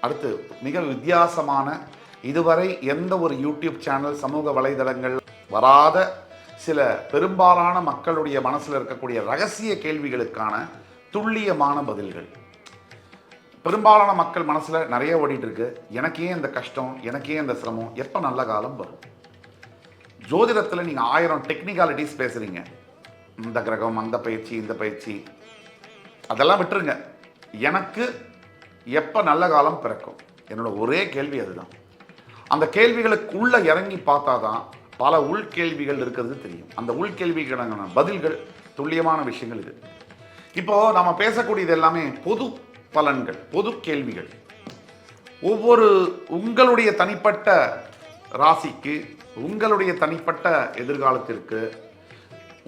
அடுத்து மிக வித்தியாசமான இதுவரை எந்த ஒரு யூடியூப் சேனல் சமூக வலைதளங்கள் வராத சில பெரும்பாலான மக்களுடைய மனசில் இருக்கக்கூடிய ரகசிய கேள்விகளுக்கான துல்லியமான பதில்கள். பெரும்பாலான மக்கள் மனசில் நிறைய ஓடிட்டு இருக்கு எனக்கு ஏன் இந்த கஷ்டம் எனக்கு ஏன் இந்த சிரமம் எப்போ நல்ல காலம் வரும்? ஜோதிடத்தில் நீங்கள் ஆயிரம் டெக்னிக்காலிட்டிஸ் பேசுகிறீங்க இந்த கிரகம் அந்த பயிற்சி இந்த பயிற்சி. அதெல்லாம் விட்டுருங்க. எனக்கு எப்போ நல்ல காலம் பிறக்கும்? என்னோட ஒரே கேள்வி அதுதான். அந்த கேள்விகளுக்குள்ளே இறங்கி பார்த்தா தான் பல உள்கேள்விகள் இருக்கிறது தெரியும். அந்த உள்கேள்விக்கான பதில்கள் துல்லியமான விஷயங்கள் இது. இப்போ நம்ம பேசக்கூடியது எல்லாமே பொது பலன்கள் பொது கேள்விகள். ஒவ்வொரு உங்களுடைய தனிப்பட்ட ராசிக்கு உங்களுடைய தனிப்பட்ட எதிர்காலத்திற்கு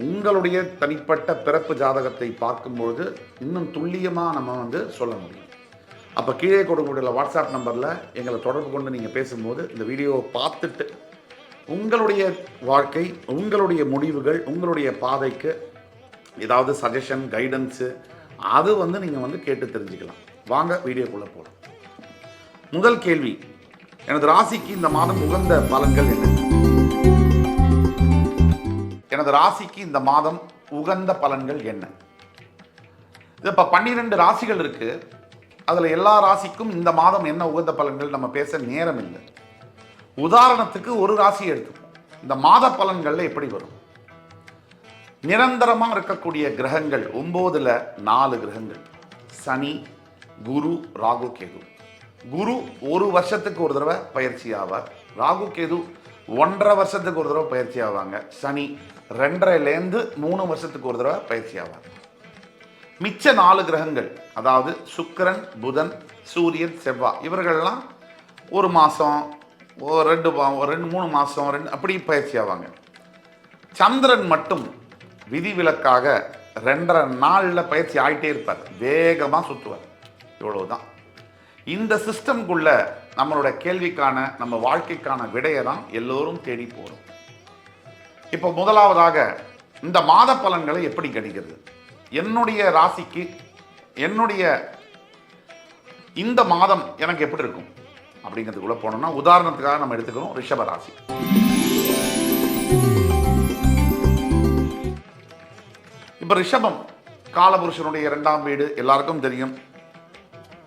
உங்களுடைய தனிப்பட்ட பிறப்பு ஜாதகத்தை பார்க்கும்பொழுது இன்னும் துல்லியமாக நம்ம வந்து சொல்ல முடியும். அப்போ கீழே கொடுக்கக்கூடிய வாட்ஸ்அப் நம்பரில் எங்களை தொடர்பு கொண்டு நீங்கள் பேசும்போது இந்த வீடியோவை பார்த்துட்டு உங்களுடைய வாழ்க்கை உங்களுடைய முடிவுகள் உங்களுடைய பாதைக்கு ஏதாவது சஜஷன் கைடன்ஸு அது வந்து நீங்கள் வந்து கேட்டு தெரிஞ்சுக்கலாம். வாங்க வீடியோக்குள்ளே போகலாம் முதல் கேள்வி எனது ராசிக்கு இந்த மாதம் உகந்த பலன்கள் என்ன? எனது ராசிக்கு இந்த மாதம் உகந்த பலன்கள் என்ன? இது இப்போ பன்னிரெண்டு ராசிகள் இருக்கு. அதில் எல்லா ராசிக்கும் இந்த மாதம் என்ன உகந்த பலன்கள் நம்ம பேச நேரம் இல்லை உதாரணத்துக்கு ஒரு ராசி எடுத்துப்போம். இந்த மாத பலன்கள்ல எப்படி வரும்? நிரந்தரமாக இருக்கக்கூடிய கிரகங்கள் ஒம்போதில் நாலு கிரகங்கள். சனி குரு ராகு கேது. குரு ஒரு வருஷத்துக்கு ஒரு தடவை பயிற்சி ஆவார். ராகு கேது ஒன்றரை வருஷத்துக்கு ஒரு தடவை பயிற்சி ஆவாங்க. சனி ரெண்டரைலேருந்து மூணு வருஷத்துக்கு ஒரு தடவை பயிற்சி ஆவார். மிச்ச நாலு கிரகங்கள் அதாவது சுக்கிரன் புதன் சூரியன் செவ்வாய் இவர்கள்லாம் ஒரு மாதம் ரெண்டு ஒரு ரெண்டு மூணு மாதம் ரெண்டு அப்படி பயிற்சி ஆவாங்க. சந்திரன் மட்டும் விதிவிலக்காக ரெண்டரை நாளில் பயிற்சி ஆகிட்டே இருப்பார். வேகமாக சுற்றுவார் இவ்வளவுதான். இந்த சிஸ்டம்குள்ள நம்மளோட கேள்விக்கான நம்ம வாழ்க்கைக்கான விடையை தான் எல்லோரும் தேடி போகிறோம் இப்போ முதலாவதாக இந்த மாத பலன்களை எப்படி கணிக்கிறது? என்னுடைய ராசிக்கு என்னுடைய இந்த மாதம் எனக்கு எப்படி இருக்கும்? அப்படிங்கிறதுக்குள்ள போனோம்னா உதாரணத்துக்காக நம்ம எடுத்துக்கிறோம் ரிஷப ராசி. இப்போ ரிஷபம் காலபுருஷனுடைய இரண்டாம் வீடு எல்லாருக்கும் தெரியும்.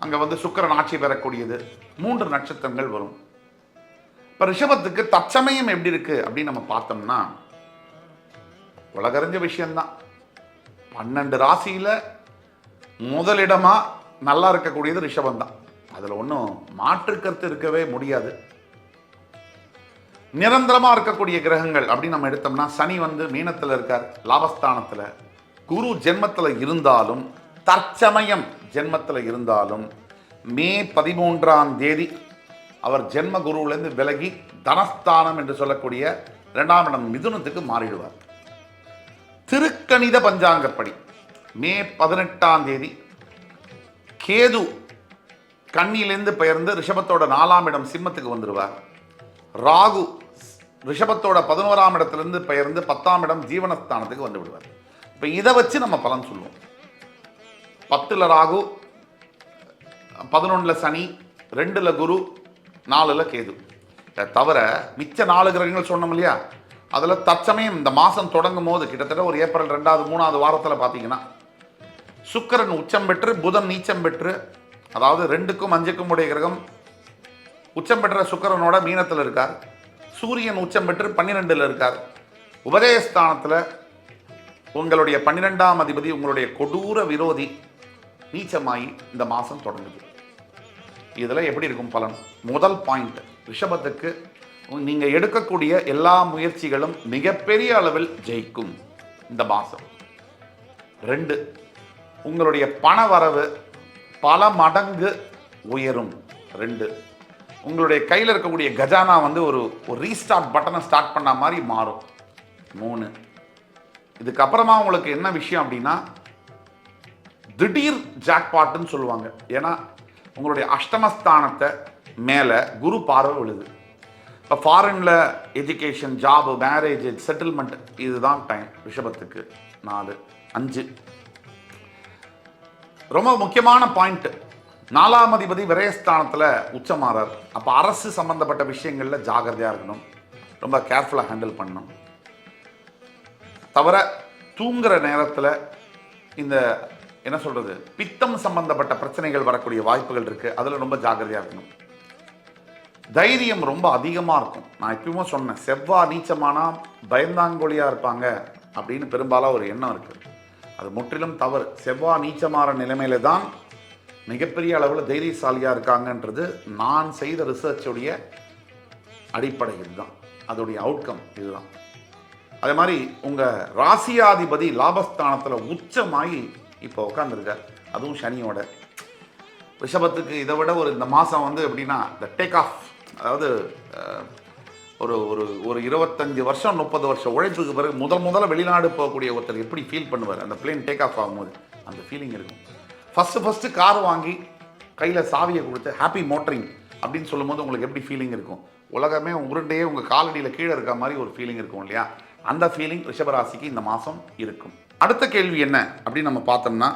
அங்கே வந்து சுக்கிரன் ஆட்சி பெறக்கூடியது. மூன்று நட்சத்திரங்கள் வரும். இப்போ ரிஷபத்துக்கு தற்சமயம் எப்படி இருக்கு அப்படின்னு நம்ம பார்த்தோம்னா உலகறிஞ்ச விஷயம்தான். பன்னெண்டு ராசியில் முதலிடமா நல்லா இருக்கக்கூடியது ரிஷபம் தான். அதில் ஒன்றும் மாற்றுக்கருத்து இருக்கவே முடியாது. நிரந்தரமா இருக்கக்கூடிய கிரகங்கள் அப்படின்னு நம்ம எடுத்தோம்னா சனி வந்து மீனத்தில் இருக்கார் லாபஸ்தானத்தில். குரு ஜென்மத்தில் இருந்தாலும் தற்சமயம் ஜென்மத்தில் இருந்தாலும் மே பதிமூன்றாம் தேதி அவர் ஜென்ம குருவிலேருந்து விலகி தனஸ்தானம் என்று சொல்லக்கூடிய இரண்டாம் இடம் மிதுனத்துக்கு மாறிடுவார். திருக்கணித பஞ்சாங்கப்படி. மே பதினெட்டாம் தேதி கேது கண்ணியிலிருந்து பெயர்ந்து ரிஷபத்தோட நாலாம் இடம் சிம்மத்துக்கு வந்துடுவார் ராகு ரிஷபத்தோட பதினோராம் இடத்திலிருந்து பெயர்ந்து பத்தாம் இடம் ஜீவனஸ்தானத்துக்கு வந்து விடுவார். இப்போ இதை வச்சு நம்ம பலன் சொல்லுவோம். பத்தில் ராகு பதினொன்றில் சனி ரெண்டில் குரு நாலில் கேது. தவிர மிச்ச நாலு கிரகங்கள் சொன்னோம் இல்லையா? அதில் தற்சமயம் இந்த மாதம் தொடங்கும் போது கிட்டத்தட்ட ஒரு ஏப்ரல் ரெண்டாவது மூணாவது வாரத்தில் பார்த்தீங்கன்னா சுக்கிரன் உச்சம் பெற்று புதன் நீச்சம் பெற்று அதாவது ரெண்டுக்கும் அஞ்சுக்கும் உடைய கிரகம் உச்சம் பெற்ற சுக்கிரனோட மீனத்தில் இருக்கார். சூரியன் உச்சம் பெற்று பன்னிரெண்டில் இருக்கார். உபதேஸ்தானத்தில் உங்களுடைய பன்னிரெண்டாம் அதிபதி உங்களுடைய கொடூர விரோதி நீச்சமாகி இந்த மாதம் தொடங்குது. இதில் எப்படி இருக்கும் பலன்? முதல் பாயிண்ட் ரிஷபத்துக்கு நீங்கள் எடுக்கக்கூடிய எல்லா முயற்சிகளும் மிகப்பெரிய அளவில் ஜெயிக்கும் இந்த மாதம். ரெண்டு உங்களுடைய பண வரவு பல மடங்கு உயரும். ரெண்டு உங்களுடைய கையில் இருக்கக்கூடிய கஜானா வந்து ஒரு ஒரு ரீஸ்டார்ட் பட்டனை ஸ்டார்ட் பண்ண மாதிரி மாறும். மூணு இதுக்கப்புறமா உங்களுக்கு என்ன விஷயம் அப்படின்னா திடீர் ஜாக்பாட்டுன்னு சொல்லுவாங்க. ஏன்னா உங்களுடைய அஷ்டமஸ்தானத்தை மேலே குரு பார்வை விழுது. ஃபாரினில் எஜுகேஷன் ஜாபு மேரேஜ் செட்டில்மெண்ட் இதுதான் டைம் ரிஷபத்துக்கு நாலு அஞ்சு. ரொம்ப முக்கியமான பாயிண்ட் நாலாம் அதிபதி விரயஸ்தானத்தில் உச்சமாறார். அப்போ அரசு சம்பந்தப்பட்ட விஷயங்களில் ஜாகிரதையாக இருக்கணும். ரொம்ப கேர்ஃபுல்லாக ஹேண்டில் பண்ணணும். தவிர தூங்குற நேரத்தில் இந்த என்ன சொல்கிறது பித்தம் சம்பந்தப்பட்ட பிரச்சனைகள் வரக்கூடிய வாய்ப்புகள் இருக்குது அதில் ரொம்ப ஜாகிரதையாக இருக்கணும். தைரியம் ரொம்ப அதிகமாக இருக்கும். நான் எப்பயுமே சொன்னேன் செவ்வாய் நீச்சமானா பயந்தாங்கொழியாக இருப்பாங்க அப்படின்னு பெரும்பாலும் ஒரு எண்ணம் இருக்குது அது முற்றிலும் தவறு. செவ்வாய் நீச்சமாற நிலைமையில தான் மிகப்பெரிய அளவில் தைரியசாலியாக இருக்காங்கன்றது நான் செய்த ரிசர்ச்சுடைய அடிப்படை இதுதான் அதோடைய அவுட்கம் இதுதான். அதே மாதிரி உங்கள் ராசியாதிபதி லாபஸ்தானத்தில் உச்சமாகி இப்போ உட்காந்துருக்கார் அதுவும் சனியோட. ரிஷபத்துக்கு இதை விட ஒரு இந்த மாதம் வந்து எப்படின்னா இந்த டேக் ஆஃப் அதாவது ஒரு ஒரு ஒரு இருபத்தஞ்சு வருஷம் முப்பது வருஷம் உழைப்புக்கு பிறகு முதல் முதல்ல வெளிநாடு போகக்கூடிய ஒருத்தர் எப்படி ஃபீல் பண்ணுவார்? அந்த பிளேன் டேக் ஆஃப் ஆகும்போது அந்த ஃபீலிங் இருக்கும். ஃபஸ்ட்டு ஃபஸ்ட்டு கார் வாங்கி கையில் சாவியை கொடுத்து ஹாப்பி மோட்டரிங் அப்படின்னு சொல்லும்போது உங்களுக்கு எப்படி ஃபீலிங் இருக்கும்? உலகமே உருண்டையே உங்கள் காலடியில் கீழே இருக்க மாதிரி ஒரு ஃபீலிங் இருக்கும் இல்லையா? அந்த ஃபீலிங் ரிஷபராசிக்கு இந்த மாதம் இருக்கும். அடுத்த கேள்வி என்ன அப்படின்னு நம்ம பார்த்தோம்னா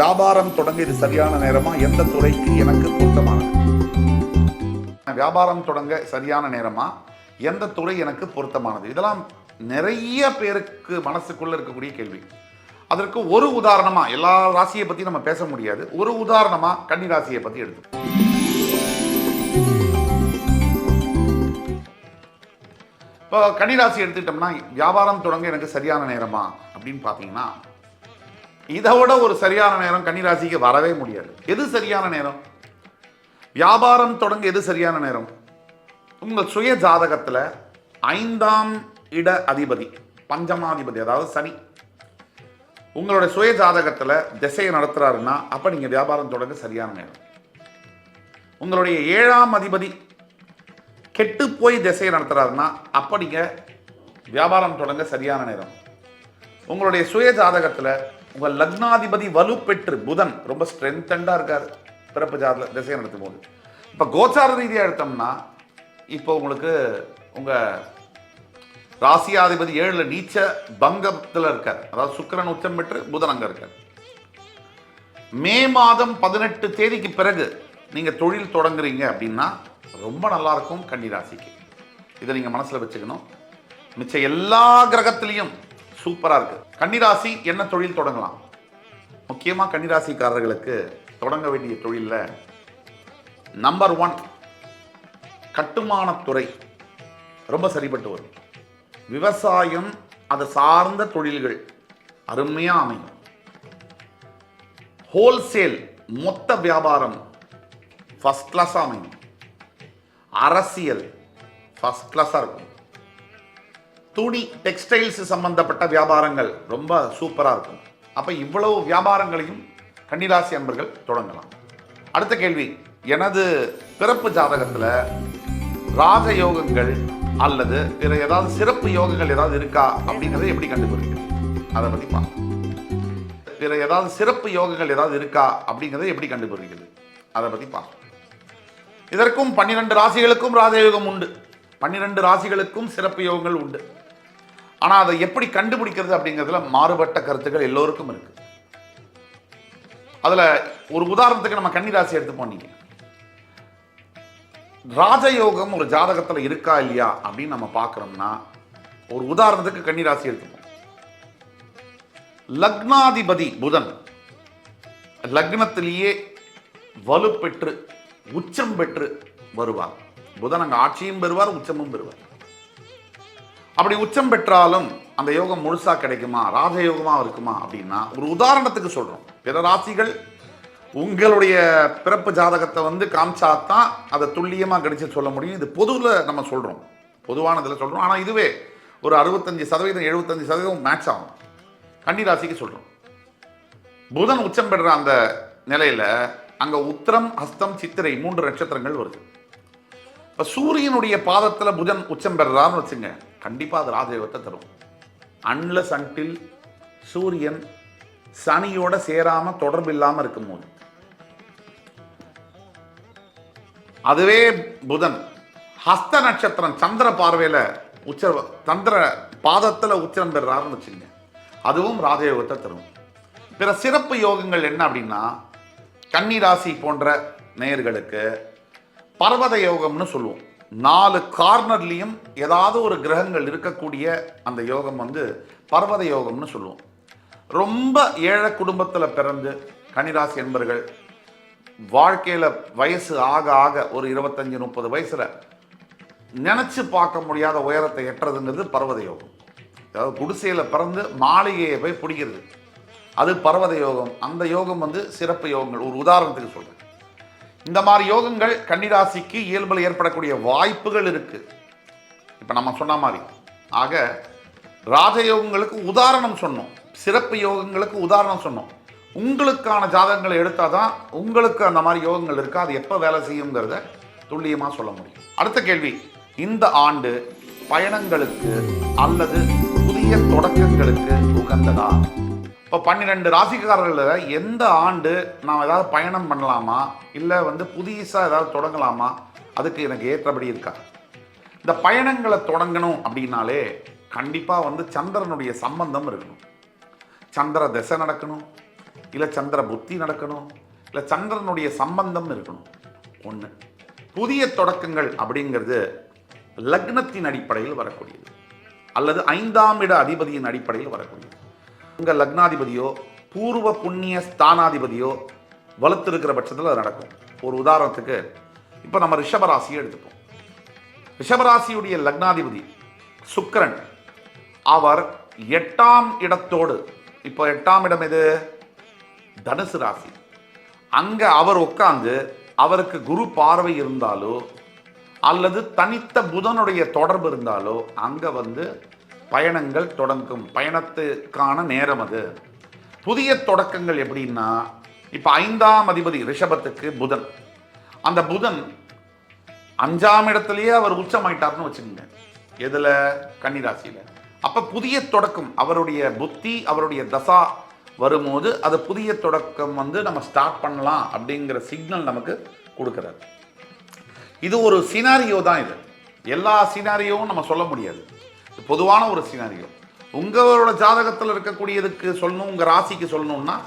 வியாபாரம் தொடங்க இது சரியான நேரமாக எந்த துறைக்கு எனக்கு பொருத்தமானது? வியாபாரம் தொடங்க சரியான நேரமா? எந்த துறை எனக்கு பொருத்தமானது? இதெல்லாம் நிறைய பேருக்கு மனசுக்குள்ள இருக்கக்கூடிய கேள்வி. அதற்கு ஒரு உதாரணமா எல்லா ராசியை பத்தி நம்ம பேச முடியாது. ஒரு உதாரணமா கன்னி ராசியை பத்தி எடுத்து இப்போ கன்னிராசி எடுத்துக்கிட்டோம்னா வியாபாரம் தொடங்க எனக்கு சரியான நேரமா? அப்படின்னு பார்த்தீங்கன்னா இதை விட ஒரு சரியான நேரம் கன்னிராசிக்கு வரவே முடியாது. எது சரியான நேரம்? வியாபாரம் தொடங்க எது சரியான நேரம். உங்கள் சுய ஜாதகத்தில் ஐந்தாம் இட அதிபதி பஞ்சமாதிபதி அதாவது சனி. உங்களோட சுய ஜாதகத்தில் திசையை நடத்துறாருன்னா அப்போ நீங்கள் வியாபாரம் தொடங்க சரியான நேரம். உங்களுடைய ஏழாம் அதிபதி கெட்டு போய் திசையை நடத்துறாருன்னா அப்போ நீங்கள் வியாபாரம் தொடங்க சரியான நேரம். உங்களுடைய சுய ஜாதகத்தில் உங்கள் லக்னாதிபதி வலுப்பெற்று புதன் ரொம்ப ஸ்ட்ரென்தண்டாக இருக்கார். பிறப்பு ஜாதக திசையை நடத்தும் போது. இப்போ கோச்சார ரீதியாக எடுத்தோம்னா இப்போ உங்களுக்கு உங்கள் ராசியாதிபதி ஏழில் நீச்ச பங்கத்தில் இருக்கார். அதாவது சுக்கரன் உச்சம் பெற்று புதன் அங்கே இருக்கார். மே மாதம் பதினெட்டு தேதிக்கு பிறகு நீங்கள் தொழில் தொடங்குறீங்க அப்படின்னா ரொம்ப நல்லா இருக்கும் கன்னி ராசிக்கு. இதை நீங்கள் மனசில் வச்சுக்கணும். மிச்ச எல்லா கிரகத்திலையும் சூப்பராக இருக்கு. கன்னிராசி என்ன தொழில் தொடங்கலாம்? முக்கியமாக கன்னிராசிக்காரர்களுக்கு தொடங்க வேண்டிய தொழிலில் நம்பர் ஒன் கட்டுமானத்துறை ரொம்ப சரிப்பட்டு வரும். விவசாயம் அதை சார்ந்த தொழில்கள் அருமையாக அமையும். ஹோல்சேல் மொத்த வியாபாரம் ஃபஸ்ட் கிளாஸாக அமையும். அரசியல் ஃபஸ்ட் கிளாஸாக இருக்கும். துணி டெக்ஸ்டைல்ஸ் சம்பந்தப்பட்ட வியாபாரங்கள் ரொம்ப சூப்பராக இருக்கும். அப்போ இவ்வளவு வியாபாரங்களையும் கன்னிராசி அன்பர்கள் தொடங்கலாம். அடுத்த கேள்வி. எனது பிறப்பு ஜாதகத்தில் ராஜயோகங்கள் அல்லது பிற ஏதாவது சிறப்பு யோகங்கள் ஏதாவது இருக்கா அப்படிங்கிறத எப்படி கண்டுபிடிக்கிறது அதை பற்றி பார்க்கலாம் பிற ஏதாவது சிறப்பு யோகங்கள் ஏதாவது இருக்கா அப்படிங்கிறத எப்படி கண்டுபிடிக்கிறது அதை பற்றி பார்க்கலாம் இதற்கும் பன்னிரண்டு ராசிகளுக்கும் ராஜயோகம் உண்டு. பன்னிரெண்டு ராசிகளுக்கும் சிறப்பு யோகங்கள் உண்டு. ஆனால் அதை எப்படி கண்டுபிடிக்கிறது அப்படிங்கிறதுல மாறுபட்ட கருத்துக்கள் எல்லோருக்கும் இருக்கு. அதில் ஒரு உதாரணத்துக்கு நம்ம கன்னி ராசி எடுத்துப்போம் நீங்கள் ராஜயோகம் ஒரு ஜாதகத்தில் இருக்கா இல்லையா அப்படின்னு நம்ம பார்க்குறோம்னா ஒரு உதாரணத்துக்கு கன்னி ராசி எடுத்துப்போம். லக்னாதிபதி புதன் லக்னத்திலேயே வலுப்பெற்று உச்சம் பெற்று வருவார். புதன் அங்கே ஆட்சியும் பெறுவார் உச்சமும் பெறுவார். அப்படி உச்சம் பெற்றாலும் அந்த யோகம் முழுசா கிடைக்குமா? ராஜயோகமா இருக்குமா அப்படின்னா ஒரு உதாரணத்துக்கு சொல்றோம். பிற ராசிகள் உங்களுடைய பிறப்பு ஜாதகத்தை வந்து காமிச்சாதான் அதை துல்லியமாக கணிச்சு சொல்ல முடியும். இது பொதுவில் நம்ம சொல்கிறோம் பொதுவானதில் சொல்கிறோம் ஆனால் இதுவே ஒரு அறுபத்தஞ்சு சதவீதம் எழுபத்தஞ்சு சதவீதம் மேட்ச் ஆகும். கன்னிராசிக்கு சொல்கிறோம் புதன் உச்சம் பெறுற அந்த நிலையில் அங்கே உத்திரம் ஹஸ்தம் சித்திரை மூன்று நட்சத்திரங்கள் வருது. இப்போ சூரியனுடைய பாதத்தில் புதன் உச்சம் பெறுறான்னு வச்சுங்க. கண்டிப்பாக அது ராஜயோகத்தை தரும். அன்லஸ் அன்டில் சூரியன் சனியோட சேராம தொடர்பு இல்லாமல் இருக்கும்போது அதுவே புதன். ஹஸ்த நட்சத்திரம் சந்திர பார்வையில் உச்ச சந்திர பாதத்தில் உச்சரம் பெறுறாருன்னு வச்சுங்க அதுவும் ராஜயோகத்தை தரும். பிற சிறப்பு யோகங்கள் என்ன அப்படின்னா கன்னிராசி போன்ற நேயர்களுக்கு பர்வத யோகம்னு சொல்லுவோம். நாலு கார்னர்லேயும் ஏதாவது ஒரு கிரகங்கள் இருக்கக்கூடிய அந்த யோகம் வந்து பர்வத யோகம்னு சொல்லுவோம். ரொம்ப ஏழை குடும்பத்தில் பிறந்து கன்னிராசி என்பர்கள் வாழ்க்கையில் வயசு ஆக ஆக ஒரு இருபத்தஞ்சி முப்பது வயசில் நினச்சி பார்க்க முடியாத உயரத்தை எட்டுறதுங்கிறது பர்வத யோகம் அதாவது குடிசையில் பிறந்து மாளிகையை போய் பிடிக்கிறது. அது பர்வத யோகம் அந்த யோகம் வந்து சிறப்பு யோகங்கள். ஒரு உதாரணத்துக்கு சொல்கிறேன் இந்த மாதிரி யோகங்கள் கன்னிராசிக்கு இயல்பில் ஏற்படக்கூடிய வாய்ப்புகள் இருக்குது இப்போ நம்ம சொன்ன மாதிரி. ஆக ராஜயோகங்களுக்கு உதாரணம் சொன்னோம். சிறப்பு யோகங்களுக்கு உதாரணம் சொன்னோம். உங்களுக்கான ஜாதகங்களை எடுத்தால் தான் உங்களுக்கு அந்த மாதிரி யோகங்கள் இருக்கா? அது எப்போ வேலை செய்யுங்கிறத துல்லியமாக சொல்ல முடியும். அடுத்த கேள்வி. இந்த ஆண்டு பயணங்களுக்கு அல்லது புதிய தொடக்கங்களுக்கு உகந்ததா? இப்போ பன்னிரெண்டு ராசிக்காரர்களில் எந்த ஆண்டு நாம் ஏதாவது பயணம் பண்ணலாமா? இல்லை வந்து புதுசாக ஏதாவது தொடங்கலாமா? அதுக்கு எனக்கு ஏற்றபடி இருக்கா? இந்த பயணங்களை தொடங்கணும் அப்படின்னாலே கண்டிப்பாக வந்து சந்திரனுடைய சம்பந்தம் இருக்கணும். சந்திர திசை நடக்கணும் இல்லை சந்திர புத்தி நடக்கணும் இல்லை சந்திரனுடைய சம்பந்தம் இருக்கணும். ஒன்று புதிய தொடக்கங்கள் அப்படிங்கிறது லக்னத்தின் அடிப்படையில் வரக்கூடியது. அல்லது ஐந்தாம் இட அதிபதியின் அடிப்படையில் வரக்கூடியது. உங்கள் லக்னாதிபதியோ பூர்வ புண்ணிய ஸ்தானாதிபதியோ வலுத்திருக்கிற பட்சத்தில் அது நடக்கும். ஒரு உதாரணத்துக்கு இப்போ நம்ம ரிஷபராசியை எடுத்துப்போம். ரிஷபராசியுடைய லக்னாதிபதி சுக்கரன் அவர் எட்டாம் இடத்தோடு இப்போ எட்டாம் இடம் எது? தனுசு ராசி. அங்கே அவர் உட்காந்து அவருக்கு குரு பார்வை இருந்தாலோ அல்லது தனித்த புதனுடைய தொடர்பு இருந்தாலோ அங்கே வந்து பயணங்கள் தொடங்கும். பயணத்துக்கான நேரம் அது. புதிய தொடக்கங்கள் எப்படின்னா இப்போ ஐந்தாம் அதிபதி ரிஷபத்துக்கு புதன். அந்த புதன் அஞ்சாம் இடத்துலயே அவர் உச்சமாயிட்டார்னு வச்சுக்கோங்க. எதில்? கன்னிராசியில். அப்போ புதிய தொடக்கம் அவருடைய புத்தி அவருடைய தசா வரும்போது அது புதிய தொடக்கம் வந்து நம்ம ஸ்டார்ட் பண்ணலாம் அப்படிங்கிற சிக்னல் நமக்கு கொடுக்குறாரு. இது ஒரு சினாரியோ தான் இது. எல்லா சினாரியோவும் நம்ம சொல்ல முடியாது. பொதுவான ஒரு சினாரியோ உங்களோட ஜாதகத்தில் இருக்கக்கூடியதுக்கு சொல்லணும் உங்கள் ராசிக்கு சொல்லணும்னா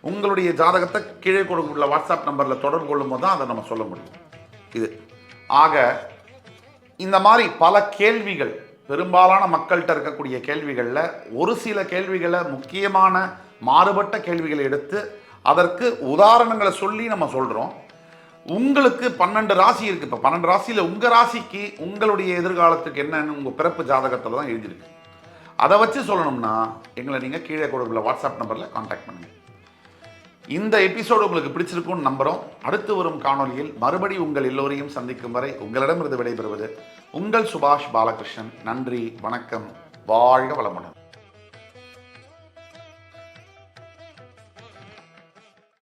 உங்களுடைய ஜாதகத்தை கீழே கொடுக்குள்ள வாட்ஸ்அப் நம்பரில் தொடர்பு கொள்ளும் போது தான் அதை நம்ம சொல்ல முடியும். இது. ஆக இந்த மாதிரி பல கேள்விகள் பெரும்பாலான மக்கள்கிட்ட இருக்கக்கூடிய கேள்விகளில் ஒரு சில கேள்விகளை முக்கியமான மாறுபட்ட கேள்விகளை எடுத்து அதற்கு உதாரணங்களை சொல்லி நம்ம சொல்கிறோம் உங்களுக்கு பன்னெண்டு ராசி இருக்குது இப்போ பன்னெண்டு ராசியில் உங்கள் ராசிக்கு உங்களுடைய எதிர்காலத்துக்கு என்னன்னு உங்கள் பிறப்பு ஜாதகத்தில் தான் எழுதியிருக்கு. அதை வச்சு சொல்லணும்னா எங்களை நீங்கள் கீழே கொடுக்கல வாட்ஸ்அப் நம்பரில் காண்டாக்ட் பண்ணுங்கள் இந்த எபிசோடு உங்களுக்கு பிடிச்சிருக்கும்னு நம்புகிறோம் அடுத்து வரும் காணொலியில் மறுபடி உங்கள் எல்லோரையும் சந்திக்கும் வரை உங்களிடமிருந்து விடைபெறுவது உங்கள் சுபாஷ் பாலகிருஷ்ணன். நன்றி வணக்கம். வாழ்க வளமுடன்.